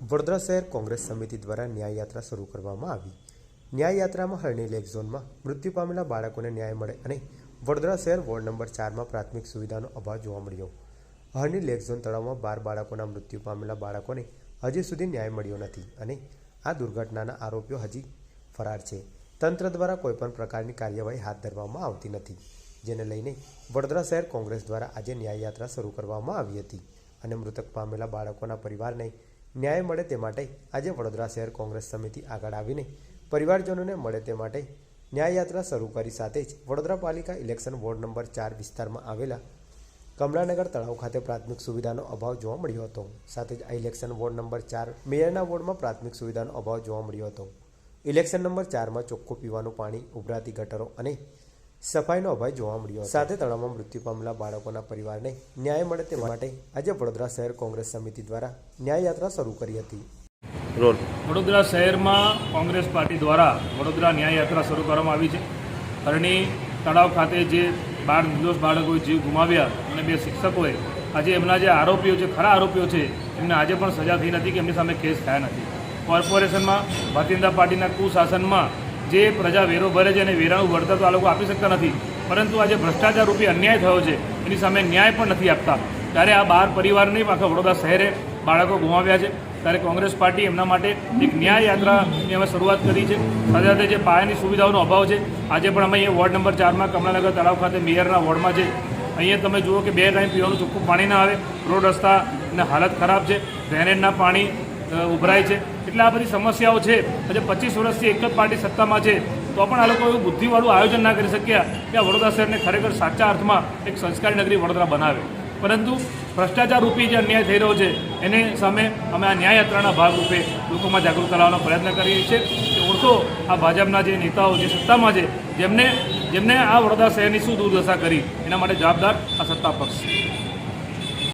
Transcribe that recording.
વડોદરા શહેર કોંગ્રેસ સમિતિ દ્વારા ન્યાય યાત્રા શરૂ કરવામાં આવી. ન્યાય યાત્રામાં હરણી લેક ઝોનમાં મૃત્યુ પામેલા બાળકોને ન્યાય મળે અને વડોદરા શહેર વોર્ડ નંબર ચારમાં પ્રાથમિક સુવિધાનો અભાવ જોવા મળ્યો. હરણી લેક ઝોન તળાવમાં બાર બાળકોના મૃત્યુ પામેલા બાળકોને હજી સુધી ન્યાય મળ્યો નથી અને આ દુર્ઘટનાના આરોપીઓ હજી ફરાર છે. તંત્ર દ્વારા કોઈપણ પ્રકારની કાર્યવાહી હાથ ધરવામાં આવતી નથી, જેને લઈને વડોદરા શહેર કોંગ્રેસ દ્વારા આજે ન્યાય યાત્રા શરૂ કરવામાં આવી હતી અને મૃતક પામેલા બાળકોના પરિવારને ન્યાય મળે તે માટે આજે વડોદરા શહેર કોંગ્રેસ સમિતિ આગળ આવીને પરિવારજનોને મળે તે માટે ન્યાય યાત્રા શરૂ કરી સાથે જ વડોદરા પાલિકા ઇલેક્શન વોર્ડ નંબર ચાર વિસ્તારમાં આવેલા કમલાનગર તળાવ ખાતે પ્રાથમિક સુવિધાનો અભાવ જોવા મળ્યો હતો. સાથે જ આ ઇલેક્શન વોર્ડ નંબર ચાર મેયરના વોર્ડમાં પ્રાથમિક સુવિધાનો અભાવ જોવા મળ્યો હતો. ઇલેક્શન નંબર ચારમાં ચોખ્ખું પીવાનું પાણી, ઉભરાતી ગટરો અને સફાઈનો અભાવ જોવા મળ્યો સાથે તળાવમાં મૃત્યુ પામેલા બાળકોના પરિવારને ન્યાય મળે તે માટે આજે વડોદરા શહેર કોંગ્રેસ સમિતિ દ્વારા ન્યાય યાત્રા શરૂ કરી હતી. વડોદરા શહેરમાં કોંગ્રેસ પાર્ટી દ્વારા વડોદરા ન્યાય યાત્રા શરૂ કરવામાં આવી છે. હરણી તળાવ ખાતે જે બાર નિર્દોષ બાળકોએ જીવ ગુમાવ્યા અને બે શિક્ષકોએ આજે એમના જે આરોપીઓ છે ખરા આરોપીઓ છે એમને આજે પણ સજા થઈ નથી કે એમની સામે કેસ થયા નથી. કોર્પોરેશનમાં ભારતીય જનતા પાર્ટીના કુશાસનમાં જે પ્રજા વેરો ભરે છે અને વેરાનું વળતર તો આ લોકો આપી શકતા નથી. પરંતુ આજે ભ્રષ્ટાચાર રૂપી અન્યાય થયો છે. એની સામે ન્યાય પણ નથી આપતા. ત્યારે આ બાર પરિવાર નહીં, આખા વડોદરા શહેરે બાળકો ગુમાવ્યા છે. ત્યારે કોંગ્રેસ પાર્ટી એમના માટે એક ન્યાય યાત્રાની અમે શરૂઆત કરી છે. સાથે સાથે જે પાયાની સુવિધાઓનો અભાવ છે, આજે પણ અમે અહીંયા વોર્ડ નંબર ચારમાં કમળાનગર તળાવ ખાતે મેયરના વોર્ડમાં છે. અહીંયા તમે જુઓ કે બે ટાઈમ પીવાનું ચોખ્ખું પાણી ના આવે. રોડ રસ્તાની હાલત ખરાબ છે. ડ્રેનેજના પાણી ઉભરાય છે. એટલે આ બધી સમસ્યાઓ છે. આજે પચીસ વર્ષથી એક જ પાર્ટી સત્તામાં છે. તો પણ આ લોકો એવું બુદ્ધિવાળું આયોજન ના કરી શક્યા કે આ વડોદરા શહેરને ખરેખર સાચા અર્થમાં એક સંસ્કારી નગરી વડોદરા બનાવે. પરંતુ ભ્રષ્ટાચાર રૂપી જે અન્યાય થઈ રહ્યો છે, એને સામે અમે આ ન્યાય યાત્રાના ભાગરૂપે લોકોમાં જાગૃત કરાવવાનો પ્રયત્ન કરીએ છીએ કે ઓળખો આ ભાજપના જે નેતાઓ જે સત્તામાં છે, જેમને જેમને આ વડોદરા શહેરની શું દુર્દશા કરી. એના માટે જવાબદાર આ સત્તા પક્ષ છે.